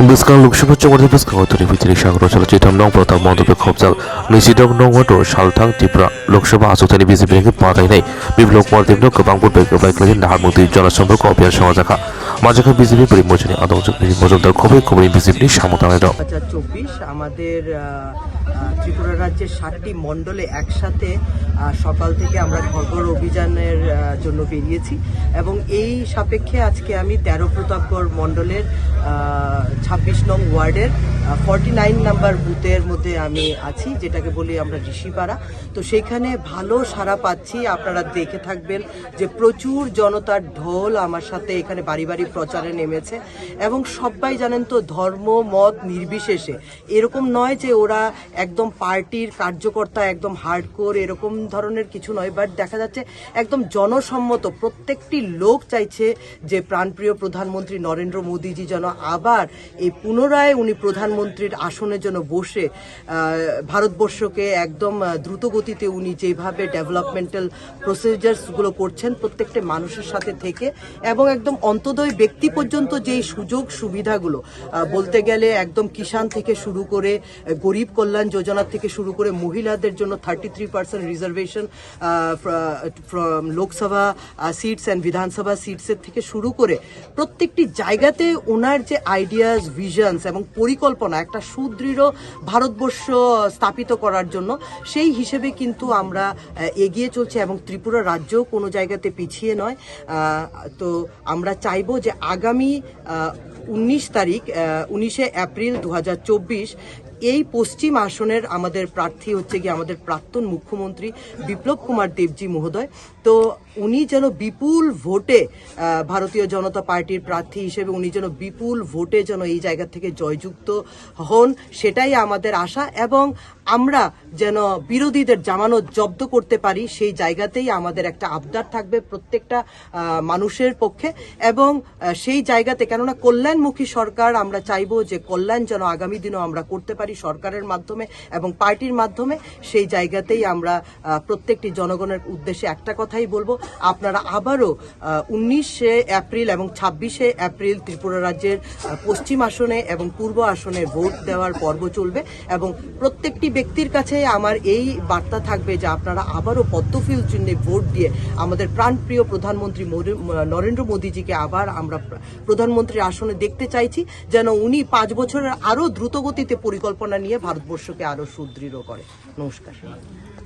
Biskan Lukshma Chongor Biskan Oturi Vitri Shangro Chalachitam Nong Prata Mondope Khobjal Nisidok Nong Wato Shaltang Tipra Lokসভা আসনে BJP থেকে পাতাই নেই। বিপ্লব কুমার দেবন গোবাং পূর্বে গোবাই কলেজের নাহারমন্ত্রী জনসম্পর্ক অভিযান সমাজাখা মাঝাখা বিজেপি পরিমোচনে আদমযোগ মজুমদার খবর খবর বিজেপি হাজার চব্বিশ আমাদের ত্রিপুরা রাজ্যের ষাটটি মণ্ডলে একসাথে সকাল থেকে আমরা ঘরঘর অভিযানের জন্য বেরিয়েছি এবং এই সাপেক্ষে আজকে আমি তেরো প্রতাপগড় মণ্ডলের ছাব্বিশ নং ওয়ার্ডের ফর্টি নাইন নাম্বার বুথের মধ্যে আমি আছি, যেটাকে বলি আমরা ঋষিপাড়া। তো সেখানে ভালো সাড়া পাচ্ছি, আপনারা দেখে থাকবেন যে প্রচুর জনতার ঢোল আমার সাথে এখানে বাড়ি বাড়ি প্রচারে নেমেছে। এবং সবাই জানেন তো, ধর্ম, মত নির্বিশেষে। এরকম নয় যে ওরা একদম পার্টির কার্যকর্তা, একদম হার্ডকোর এরকম ধরনের কিছু নয়। বাট দেখা যাচ্ছে একদম জনসম্মত, প্রত্যেকটি লোক চাইছে যে প্রাণপ্রিয় প্রধানমন্ত্রী নরেন্দ্র মোদীজি যেন আবার এই পুনরায় উনি প্রধানমন্ত্রীর আসনের জন্য বসে ভারতবর্ষকে একদম আহ, দ্রুত গতিতে উনি যেভাবে ডেভেলপমেন্টাল প্রসিজার্সগুলো করছেন প্রত্যেকটা মানুষের সাথে থেকে এবং একদম অন্তদয় ব্যক্তি পর্যন্ত যেই সুযোগ সুবিধাগুলো বলতে গেলে একদম কিষাণ থেকে শুরু করে গরিব কল্যাণ যোজনা থেকে শুরু করে মহিলাদের জন্য thirty three percent reservation from Lok Sabha seats and Vidhan Sabha সিটসের থেকে শুরু করে প্রত্যেকটি জায়গাতে ওনার যে আইডিয়াস ভিশনস এবং পরিকল্পনা একটা সুদৃঢ় ভারতবর্ষ স্থাপিত করার জন্য। সেই হিসেবে কিন্তু আমরা এগিয়ে চলছি এবং ত্রিপুরা রাজ্যও কোনো জায়গাতে পিছিয়ে নয়। তো আমরা চাইব যে আগামী উনিশ তারিখ উনিশে এপ্রিল দু হাজার চব্বিশ এই পশ্চিম আসনের আমাদের প্রার্থী হচ্ছে কি আমাদের প্রাক্তন মুখ্যমন্ত্রী বিপ্লব কুমার দেবজি মহোদয়। তো উনি যেন বিপুল ভোটে ভারতীয় জনতা পার্টির প্রার্থী হিসেবে উনি যেন বিপুল ভোটে যেন এই জায়গা থেকে জয়যুক্ত হন, সেটাই আমাদের আশা এবং আমরা যেন বিরোধীদের জামানত জব্দ করতে পারি, সেই জায়গাতেই আমাদের একটা আবদার থাকবে প্রত্যেকটা মানুষের পক্ষে এবং সেই জায়গাতে কেননা কল্যাণমুখী সরকার আমরা চাইব যে কল্যাণ যেন আগামী দিনও আমরা করতে পারি। সরকারের মাধ্যমে এবং পার্টির মাধ্যমে, সেই জায়গাতেই আমরা প্রত্যেকটি জনগণের উদ্দেশ্যে একটা কথাই বলব। আপনারা আবারও উনিশে এপ্রিল এবং ছাব্বিশে এপ্রিল ত্রিপুরা রাজ্যের পশ্চিম আসনে এবং পূর্ব আসনে ভোট দেওয়ার পর্ব চলবে এবং প্রত্যেকটি ব্যক্তির কাছে আমার এই বার্তা থাকবে যে আপনারা আবারও পদ্মফিল চিহ্নে ভোট দিয়ে আমাদের প্রাণপ্রিয় প্রধানমন্ত্রী নরেন্দ্র মোদীজিকে আবার আমরা প্রধানমন্ত্রীর আসনে দেখতে চাইছি, যেন উনি পাঁচ বছরের আরও দ্রুতগতিতে পরিকল্পনা নিয়ে ভারতবর্ষকে আরও সুদৃঢ় করে। নমস্কার।